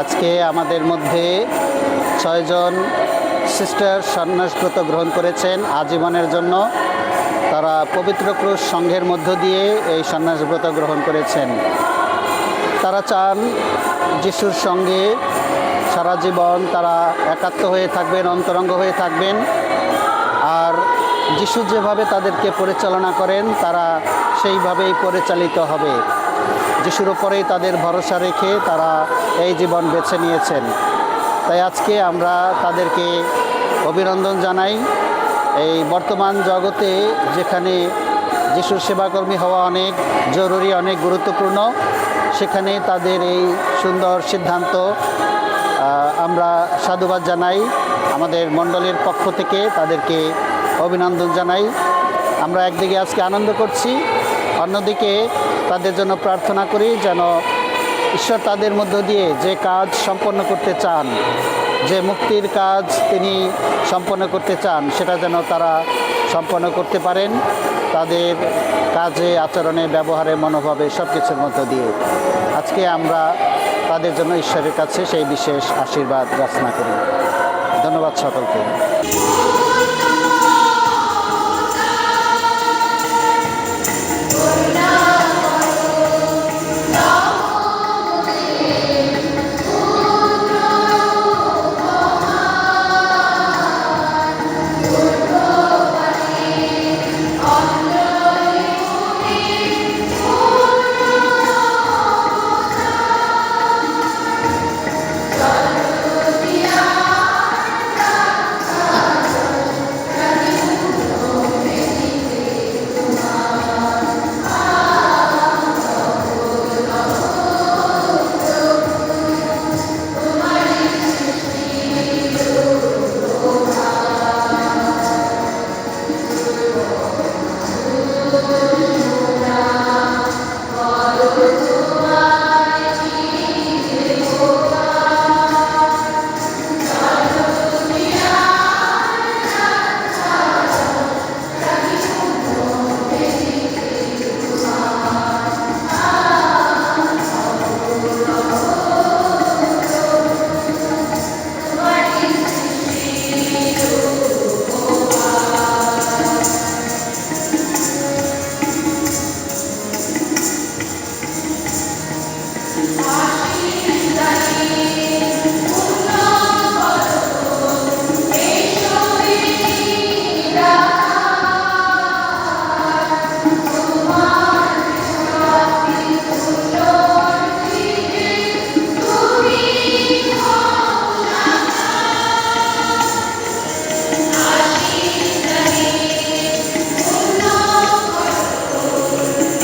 আজকে আমাদের মধ্যে ছয়জন সিস্টার সন্ন্যাসব্রত গ্রহণ করেছেন আজীবনের জন্য। তারা পবিত্র ক্রুশ সংঘের মধ্য দিয়ে এই সন্ন্যাসব্রত গ্রহণ করেছেন। তারা চান যিশুর সঙ্গে সারা জীবন তারা একাত্ম হয়ে থাকবেন, অন্তরঙ্গ হয়ে থাকবেন। আর যিশু যেভাবে তাদেরকে পরিচালনা করেন, তারা সেইভাবেই পরিচালিত হবে। যিশুর ওপরেই তাদের ভরসা রেখে তারা এই জীবন বেছে নিয়েছেন। তাই আজকে আমরা তাদেরকে অভিনন্দন জানাই। এই বর্তমান জগতে যেখানে যিশুর সেবাকর্মী হওয়া অনেক জরুরি, অনেক গুরুত্বপূর্ণ, সেখানে তাদের এই সুন্দর সিদ্ধান্ত আমরা সাধুবাদ জানাই। আমাদের মণ্ডলীর পক্ষ থেকে তাদেরকে অভিনন্দন জানাই। আমরা একদিকে আজকে আনন্দ করছি, অন্যদিকে তাদের জন্য প্রার্থনা করি যেন ঈশ্বর তাদের মধ্য দিয়ে যে কাজ সম্পন্ন করতে চান, যে মুক্তির কাজ তিনি সম্পন্ন করতে চান, সেটা যেন তারা সম্পন্ন করতে পারেন। তাদের কাজে, আচরণে, ব্যবহারে, মনোভাবে সব কিছুর মধ্য দিয়ে। আজকে আমরা তাদের জন্য ঈশ্বরের কাছে সেই বিশেষ আশীর্বাদ যাচনা করি। ধন্যবাদ সকলকে।